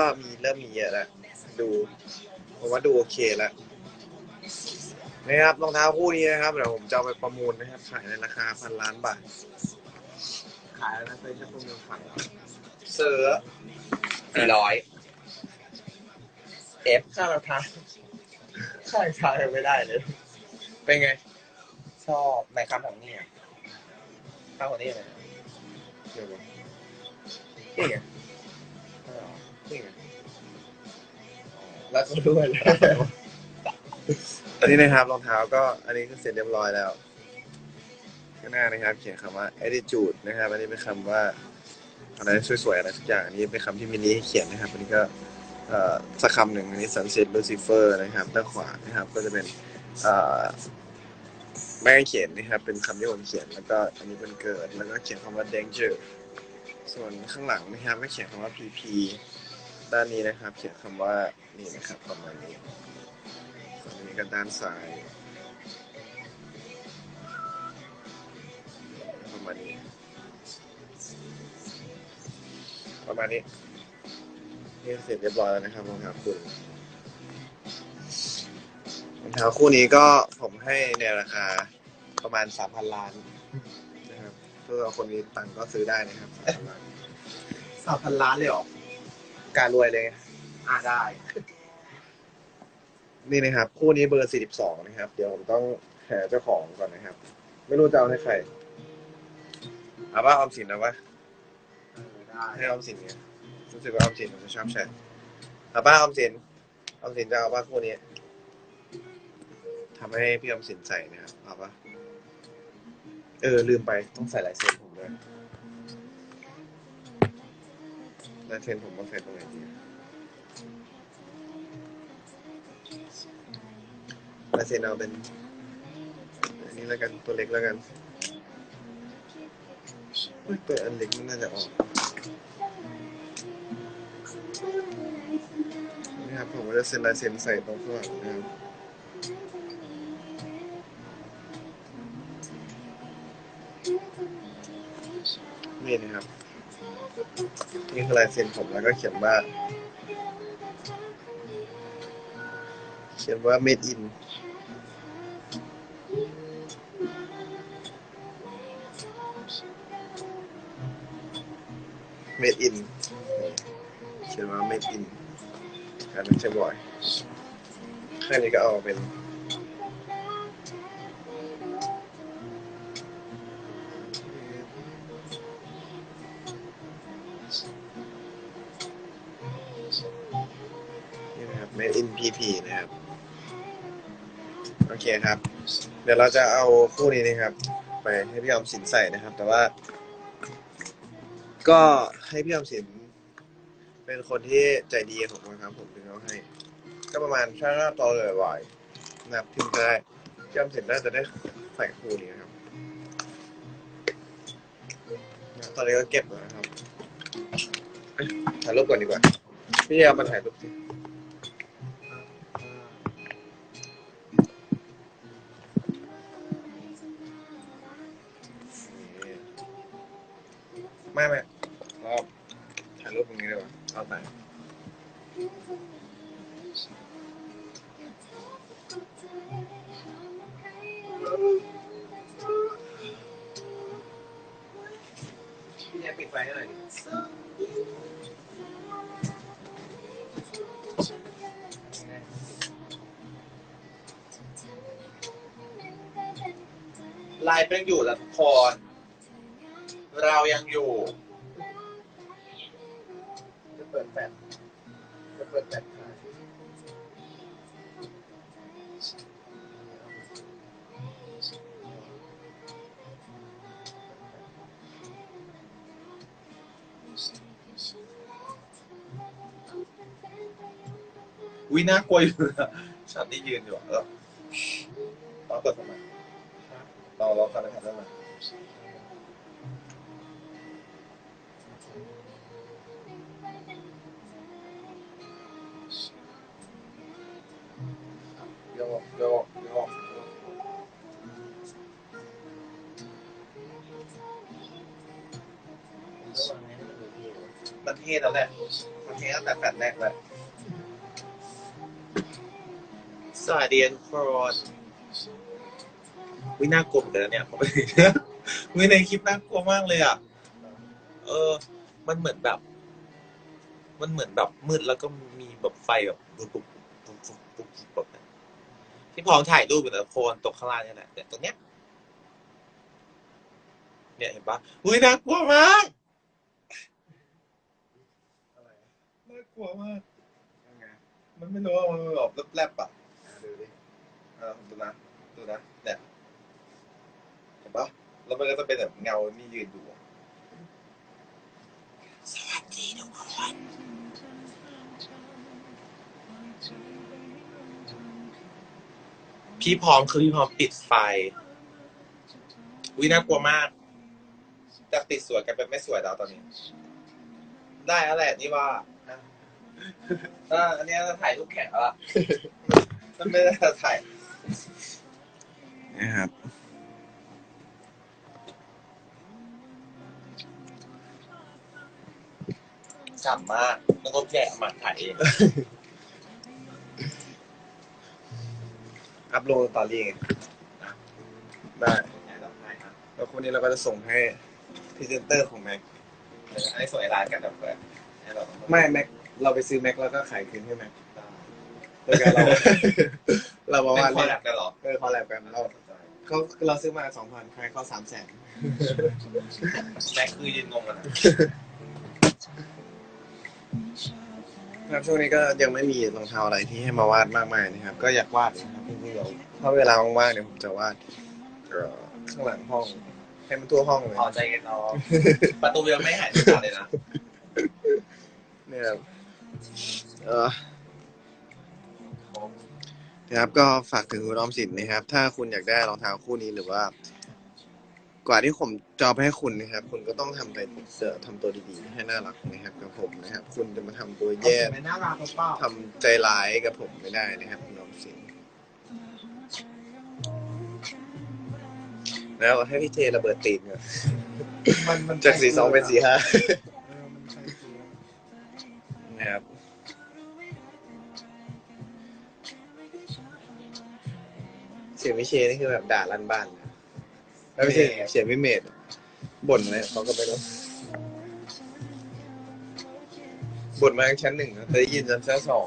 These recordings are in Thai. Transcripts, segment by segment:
ก็มีเริ่มมีเยอะแล้วดู ผมว่าดูโอเคแล้วนะครับรองเท้าคู่นี้นะครับเดี๋ยวผมจะเอาไปประมูลนะครับขายในราคาพันล้านบาท ขายแล้วนะเพื่อนพวกมึงฟังเสือสี่ร้อย F ค่ารองเท้าค่ารองเท้ายังไม่ได้เลย เป็นไง ชอบในคำของนี่อะคำของนี่อะไรเดี๋ยวก่อนนี่ไง นี่ไงแล้วก็ด้วยเลยอันนี้นะครับรองเท้าก็อันนี้ก็เสร็จเรียบร้อยแล้วข้างหน้านะครับ เขียนคำว่า attitude นะครับ อันนี้เป็นคำว่าอะไรสวยๆอะไรสักอย่างอันนี้เป็นคำที่มินนี่เขียนนะครับ อันนี้ก็สักคำหนึ่งอันนี้ sunset lucifer นะครับด้านขวานะครับ ก็จะเป็นแม่เขียนนะครับเป็นคำที่ผมเขียนแล้วก็อันนี้เป็นเกิดแล้วก็เขียนคำว่า danger ส่วนข้างหลังนะครับก็เขียนคำว่า pp ด้านนี้นะครับ เขียนคำว่านี่นะครับประมาณนี้ส่วนนี้ก็ด้านซ้ายประมาณนี้ ประมาณนี้นี่เสร็จเรียบร้อยแล้วนะครับรองเท้าคู่รองเท้าคู่นี้ก็ผมให้ในราคาประมาณสามพันล้านนะครับเพื่อคนมีตังก็ซื้อได้นะครับสามพันล้านสามพันล้านเลยหรอ การรวยเลยไงอ่าได้ นี่นะครับ คู่นี้เบอร์42นะครับ เดี๋ยวผมต้องหาเจ้าของก่อนนะครับ ไม่รู้จะเอาให้ใครเอาว่าออมสินเอาว่าเออได้ให้ออมสินเนี่ยรู้สึกว่าออมสินผมจะชอบใช้เอาป้าออมสินออมสินจะเอาป้าคู่นี้ทำให้พี่ออมสินใส่นะครับเอาป่ะเออลืมไปต้องใส่ลายเซ็นผมด้วย ลายเซ็นผมต้องใส่ตรงไหนดีลายเซ็นเอาเป็นอันนี้แล้วกันตัวเล็กแล้วกันเฮ้ยตัวอันเล็กมันน่าจะออกนี่ครับผมก็จะเซ็นลายเซ็นใส่ตรงข้างหลังนะครับนี่นะครับ นี่คือลายเซ็นผมแล้วก็เขียนว่า เขียนว่า made in เมดอินเขียนว่า made in การเป็นเชฟบอยข้างนี้ก็เอาเป็นนี่ pp นะครับ โอเคครับ เดี๋ยวเราจะเอาคู่นี้นะครับ ไปให้พี่ออมสินใส่นะครับ แต่ว่า ก็ให้พี่ออมสินเป็นคนที่ใจดีกับผมครับผมถึงเอาให้ ก็ประมาณถ้าตอเลยบ่อยนะครับถึงจะได้พี่ออมสินน่าจะได้ใส่คู่นี้นะครับ ตอนนี้ก็เก็บแล้วนะครับถ่ายรูปก่อนดีกว่า พี่เอามาถ่ายรูปสิ ไม่ไม่เราถ่ายรูปตรงนี้ดีกว่าเอาไปเนี่ยปิดไฟให้หน่อยดิไลน์เป็นอยู่แล้วทุกคน เรายังอยู่ จะเปิดแฟลชจะเปิดแฟลชขายวิน่ากลัวอยู่นะฉันนี่ยืนอยู่อะเออต้องเปิดทำไมเราล็อกกันนะครับได้ไหม โยกโยกโยกมันเท่แล้วแหละทคอนเทนต์ตั้งแต่แฟลชแรกเลยสวัสดีทุกคนวิน่ากลัวเหมือนกันนะเนี่ยผมไปวิในคลิปน่ากลัวมากเลยอะ เออ มันเหมือนแบบ มันเหมือนแบบมืดแล้วก็มีแบบไฟแบบปุ๊บปุ๊บปุ๊บปุ๊บปุ๊บแบบ ที่พร้อมถ่ายรูปอยู่นะโคนตกข้างล่างเนี่ยแหละเนี่ยตรงเนี้ย เนี่ยเห็นปะอุ้ยน่ากลัวมากอะไรน่ากลัวมาก ยังไงมันไม่รู้ว่ามันแบบแลบๆอะอะดูดิอ่าดูนะดูนะเนี่ยเห็นปะแล้วมันก็จะเป็นแบบเงานี่ยืนดูอะสวัสดีทุกคน พี่พร้อมคือพี่พร้อมปิดไฟอุ้ยน่ากลัวมากจากติดสวยกลายเป็นไม่สวยแล้วตอนนี้ ได้แล้วแหละนี่ว่าอะอะอันนี้เราถ่ายรูปแข่งแล้วล่ะมันไม่ได้ถ่ายนะครับฉ่ำมากแล้วก็แกะมาถ่ายเอง อัพโหลดสตอรี่ไงได้แล้วคนนี้เราก็จะส่งให้พรีเซนเตอร์ของแม็กอันนี้สวยร้านกันแบบเปิดให้เราไม่แม็กเราไปซื้อแม็กแล้วก็ขายคืนให้แม็กโดยการเราเราบอกเป็นว่าคอลแลบกันเหรอเออคอลแลบกันเราเขาเราซื้อมาสองพันขายเขาสามแสนแม็กคือยืนงงกันนะ ครับช่วงนี้ก็ยังไม่มีรองเท้าอะไรที่ให้มาวาดมากมายนะครับ ก็อยากวาดนะครับจริงๆเดี๋ยวถ้าเวลาว่างๆเดี๋ยวผมจะวาดเอ่อข้างหลังห้องให้มันทั่วห้องเลยพอใจกันน้องประตูยังไม่หายสักเลยนะเนี่ยครับเออนะครับก็ฝากถึงคุณออมสินนะครับ ถ้าคุณอยากได้รองเท้าคู่นี้หรือว่า กว่าที่ผมจอบให้คุณนะครับ คุณก็ต้องทำใจเสือทำตัวดีๆ ให้น่ารักนะครับกับผมนะครับ คุณจะมาทำตัวแย่ไม่น่ารักหรือเปล่าทำใจร้ายกับผมไม่ได้นะครับคุณออมสินแล้วให้พี่เจระเบิดตีนก่อนมันมันจากสี่สองเป็นสี่ห้าเออมันใช่จริงนะครับเสียงพี่เชนี่คือแบบด่าลั่นบ้านนะแล้ว ไม่ใช่เสียงพี่เมดบ่นเลยเขาก็ไปแล้วบ่นมาจากชั้นหนึ่งนะแต่ได้ยินจนชั้นสอง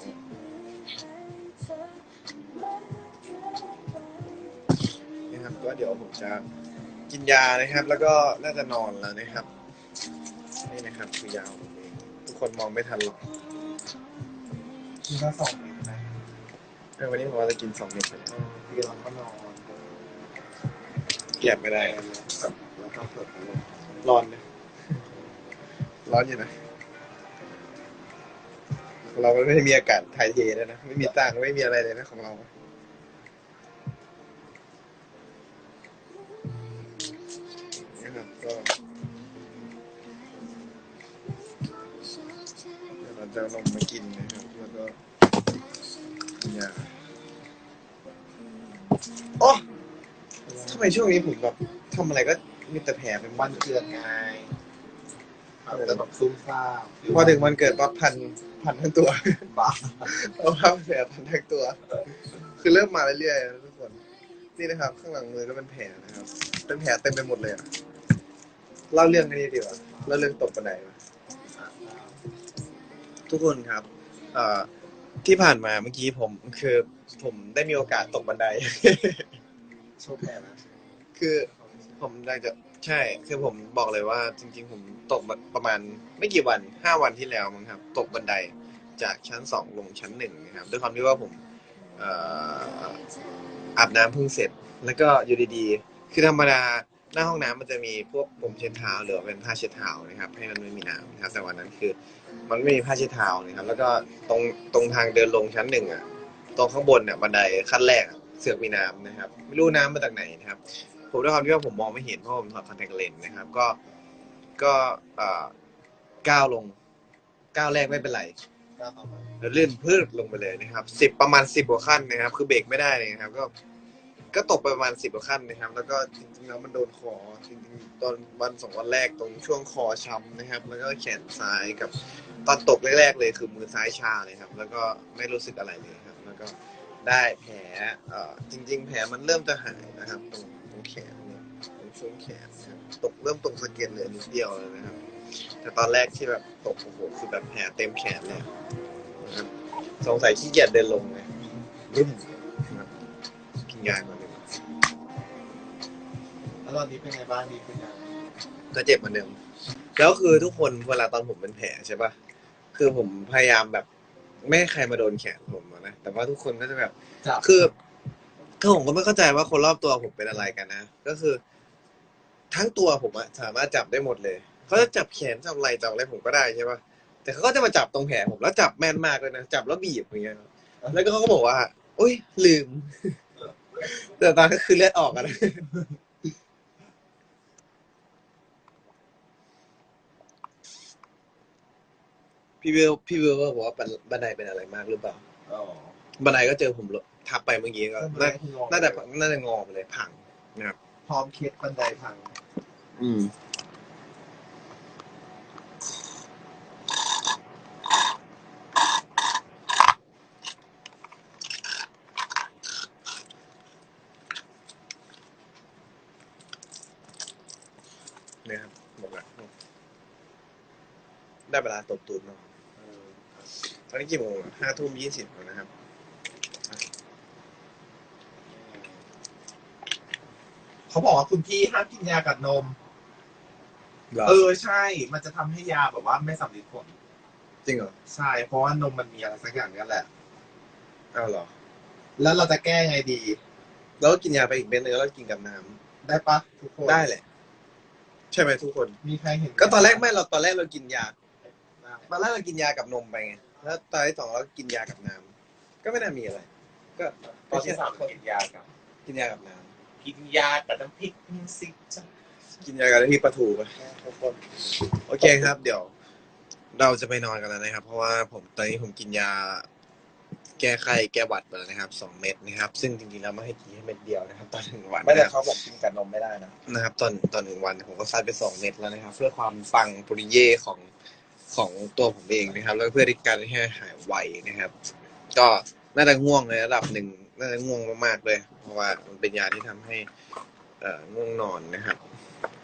นะครับก็เดี๋ยวผมจะกินยานะครับ แล้วก็น่าจะนอนแล้วนะครับนี่นะครับคือยาวผมเองทุกคนมองไม่ทันหรอกกินข้าวสองเม็ดนะเออวันนี้ผมว่าจะกินสองเม็ดเลยคือเราก็นอน เกลียดไม่ได้แล้วก็เปิดพัดลมร้อนเลยร้อนอยู่นะ เราไม่ได้มีอากาศถ่ายเทเลยนะ ไม่มีตังไม่มีอะไรเลยนะของเรานะครับก็เดี๋ยวเราจะเอานมากินนะครับ แล้วก็กินยาโอ้ ไมช่วงนี้ผมแบบทำอะไรก็มีแต่แผลเป็นวัวันนเกิดไงอาจจะแบบซุ่มซ่ามพอถึงวันเกิดปั๊บพันพันทั้งตัว บ้าเอาผ้าแผลพันทั้งตัว คือเริ่มมาเรื่อยๆนะทุกคน นี่นะครับ ข้างหลังมือก็เป็นแผลนะครับ เป็นแผลเต็มไปหมดเลยอะเล่าเรื่องนี้ดีกว่าเล่าเรื่องตกบันไดมา ทุกคนครับ เอ่อ ที่ผ่านมาเมื่อกี้ผมคือผมได้มีโอกาสตกบันได โชคแพ้นะ คือผมได้จะใช่ คือผมบอกเลยว่า จริง ๆ ผมตกมาประมาณไม่กี่วันห้าวันที่แล้วมั้งครับ ตกบันไดจากชั้นสองลงชั้นหนึ่งนะครับ ด้วยความที่ว่าผมเอ่ออาบน้ำเพิ่งเสร็จ แล้วก็อยู่ดีๆ คือธรรมดาหน้าห้องน้ำมันจะมีพวกผมเช็ดเท้าหรือว่าเป็นผ้าเช็ดเท้านะครับ ให้มันไม่มีน้ำนะครับ แต่วันนั้นคือ มันไม่มีผ้าเช็ดเท้านะครับ แล้วก็ตรงตรงทางเดินลงชั้นหนึ่งอะ ตรงข้างบนเนี่ยบันไดขั้นแรกอะเสือกมีน้ำนะครับ ไม่รู้น้ำมาจากไหนนะครับ ผมด้วยความที่ว่าผมมองไม่เห็นเพราะผมถอดคอนแทคเลนส์นะครับ ก็ก็เอ่อก้าวลงก้าวแรกไม่เป็นไรก้าวต่อมาแล้วลื่นพืดลงไปเลยนะครับสิบประมาณสิบกว่าขั้นนะครับ คือเบรกไม่ได้เลยนะครับ ก็ ก็ตกไปประมาณสิบกว่าขั้นนะครับ แล้วก็จริงๆแล้วมันโดนคอจริงๆตอนวันสองวันแรกตรงช่วงคอช้ำนะครับ แล้วก็แขนซ้ายกับตอนตกแรกๆเลยคือมือซ้ายชาเลยครับ แล้วก็ไม่รู้สึกอะไรเลยครับ แล้วก็ได้แผลเอ่อจริง ๆ แผลมันเริ่มจะหายนะครับตรง แขนเนี่ยตรงช่วงแขนนะครับตกเริ่มตรงสะเก็ดเหลยนิดเดียวเลยนะครับ แต่ตอนแรกที่แบบตกโอ้โหคือแบบแผลเต็มแขนเลยนะครับสงสัยขี้เกียจเดินลงไงรุ่มนะครับกินยาก่อนเลยแล้วตอนนี้เป็นไงบ้างดีขึ้นยังก็เจ็บเหมือนเดิมแล้วคือทุกคนเวลาตอนผมเป็นแผลใช่ปะคือผมพยายามแบบ ไม่ให้ใครมาโดนแขนผมอะนะแต่ว่าทุกคนก็จะแบบจับคือ คือผมก็ไม่เข้าใจว่าคนรอบตัวผมเป็นอะไรกันนะ ก็คือ ทั้งตัวผมอะสามารถจับได้หมดเลย เขาจะจับแขนจับไหล่จับอะไรผมก็ได้ใช่ปะแต่เขาก็จะมาจับตรงแผลผมแล้วจับแม่นมากเลยนะ จับแล้วบีบอย่างเงี้ย แล้วก็เขาก็บอกว่าโอ้ยลืม แต่ตอนนั้นคือเลือดออกอะนะพี่วิวพี่วิวก็บอกว่าบันบันไดเป็นอะไรมากหรือเปล่า อ๋อ บันไดก็เจอผม ทับไปเมื่อกี้ก็ก็น่าคืองอน่าจะน่าจะงอไปเลยพังนะครับ พร้อมเคสบันไดพัง อืม เนี่ยครับบอกแล้วได้เวลาตบตูดนอนตอนนี้กี่โมงห้าทุ่มยี่สิบแล้วนะครับ เขาบอกว่าคุณพี่ห้ามกินยากับนมเออใช่ มันจะทำให้ยาแบบว่าไม่สำลิดผลจริงเหรอใช่ เพราะว่านมมันมีอะไรสักอย่างนั่นแหละ อ้าวเหรอ แล้วเราจะแก้ไงดี แล้วก็กินยาไปอีกเม็ดนึงแล้วก็กินกับน้ำได้ปะทุกคนได้แหละ ใช่ไหมทุกคน มีใครเห็นก็ตอนแรกไม่เราตอนแรกเรากินยาตอนแรกเรากินยากับนมไปไงแล้วตอนที่สองเรากินยากับน้ำก็ไม่น่ามีอะไร ก็ตอนที่สามกินยากับกินยากับน้ กินยากับน้ำพริกซิจ้ะำกินยากับที่ปลาทูไปทุกคน โอเคครับ เดี๋ยว เราจะไปนอนกันแล้วนะครับ เพราะว่าผมตอนนี้ผมกินยา แก้ไข้แก้หวัดไปแล้วนะครับสองเม็ดนะครับ ซึ่งจริงๆแล้วไม่ให้กินแค่เม็ดเดียวนะครับตอนหนึ่งวันไม่แต่นะครับเขาบอกกินกับนมไม่ได้นะนะครับ ตอนตอนหนึ่งวันผมก็ซัดไปสองเม็ดแล้วนะครับ เพื่อความปังปริเย่ของของตัวผมเองนะครับ แล้วก็เพื่อที่การให้หายไวนะครับ ก็น่าจะง่วงในระดับหนึ่ง น่าจะง่วงมากๆเลย เพราะว่ามันเป็นยาที่ทำให้เอ่อง่วงนอนนะครับ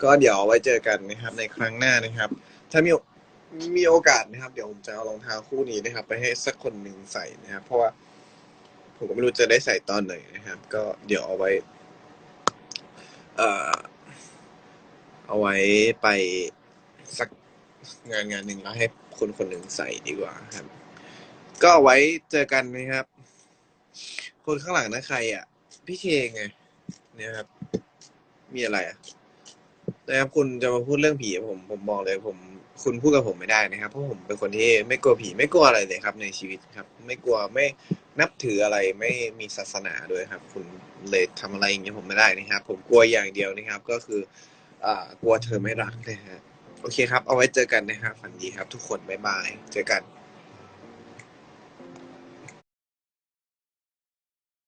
ก็เดี๋ยวไว้เจอกันนะครับ ในครั้งหน้านะครับ ถ้ามีมีโอกาสนะครับ เดี๋ยวผมจะเอารองเท้าคู่นี้นะครับ ไปให้สักคนหนึ่งใส่นะครับ เพราะว่าผมก็ไม่รู้จะได้ใส่ตอนไหนนะครับ ก็เดี๋ยวเอาไว้ เอ่อ เอาไว้ไปสักงานงานหนึ่งแล้วให้คนคนหนึ่งใส่ดีกว่าครับ ก็เอาไว้เจอกันนะครับ คนข้างหลังนะใครอะ พี่เคไงเนี่ยครับ มีอะไรอะนะครับคุณจะมาพูดเรื่องผีผมผมบอกเลยผม คุณพูดกับผมไม่ได้นะครับ เพราะผมเป็นคนที่ไม่กลัวผีไม่กลัวอะไรเลยครับ ในชีวิตครับ ไม่กลัวไม่นับถืออะไรไม่มีศาสนาด้วยครับ คุณเลยทำอะไรอย่างเงี้ยผมไม่ได้นะครับ ผมกลัวอย่างเดียวนะครับ ก็คืออ่ากลัวเธอไม่รักนะฮะโอเคครับ เอาไว้เจอกันนะครับฝันดีครับ ทุกคนบ๊ายบาย เจอกัน